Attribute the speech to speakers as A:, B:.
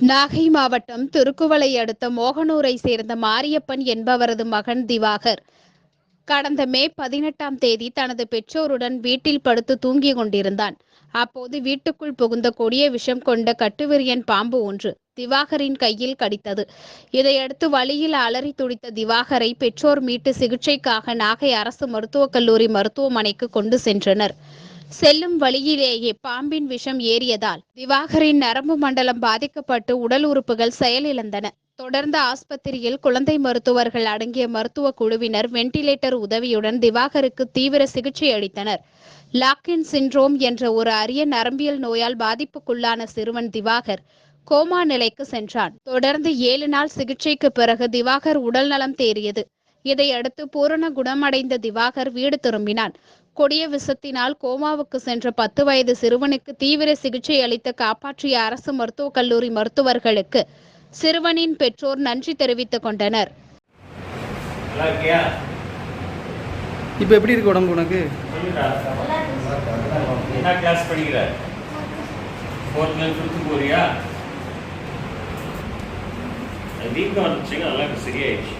A: நாகை மாவட்டம் திருக்குவளை அடுத்த மோகனூரை சேர்ந்த மாரியப்பன் என்பவரது மகன் திவாகர். கடந்த மே பதினெட்டாம் தேதி தனது பெற்றோருடன் வீட்டில் படுத்து தூங்கிக் கொண்டிருந்தான். அப்போது வீட்டுக்குள் புகுந்த கொடிய விஷம் கொண்ட கட்டுவிரியன் பாம்பு ஒன்று திவாகரின் கையில் கடித்தது. இதையடுத்து வழியில் அலறி துடித்த திவாகரை பெற்றோர் மீட்டு சிகிச்சைக்காக நாகை அரசு மருத்துவக் கல்லூரி மருத்துவமனைக்கு கொண்டு சென்றனர். செல்லும் வழியிலேயே பாம்பின் விஷம் ஏறியதால் திவாகரின் நரம்பு மண்டலம் பாதிக்கப்பட்டு உடல் உறுப்புகள் செயலிழந்தன. தொடர்ந்து ஆஸ்பத்திரியில் குழந்தை மருத்துவர்கள் அடங்கிய மருத்துவ குழுவினர் வென்டிலேட்டர் உதவியுடன் திவாகருக்கு தீவிர சிகிச்சை அளித்தனர். லாக்கின் சிண்ட்ரோம் என்ற ஒரு அரிய நரம்பியல் நோயால் பாதிப்புக்குள்ளான சிறுவன் திவாகர் கோமா நிலைக்கு சென்றான். தொடர்ந்து ஏழு நாள் சிகிச்சைக்கு பிறகு திவாகர் உடல்நலம் தேறியது. இதையடுத்து பூரண குணமடைந்த திவாகர் வீடு திரும்பினான். கொடிய விஷத்தினால் கோமாவுக்கு சென்ற பத்து வயது சிறுவனுக்கு தீவிர சிகிச்சை அளித்து காப்பாற்றிய அரசு மருத்துவக் கல்லூரி மருத்துவர்களுக்கு சிறுவனின் பெற்றோர் நன்றி தெரிவித்துக் கொண்டனர்.
B: இப்போ எப்படி இருக்கு உடம்பு உனக்கு?
C: சொல்லுடா. என்ன கிளாஸ் படிக்கிற? ஃபோர்த் மேல் ஃபிஃப்த்து போறியா? அது வீக்கம் வந்துச்சுங்க நல்லா சரியாயிடுச்சு.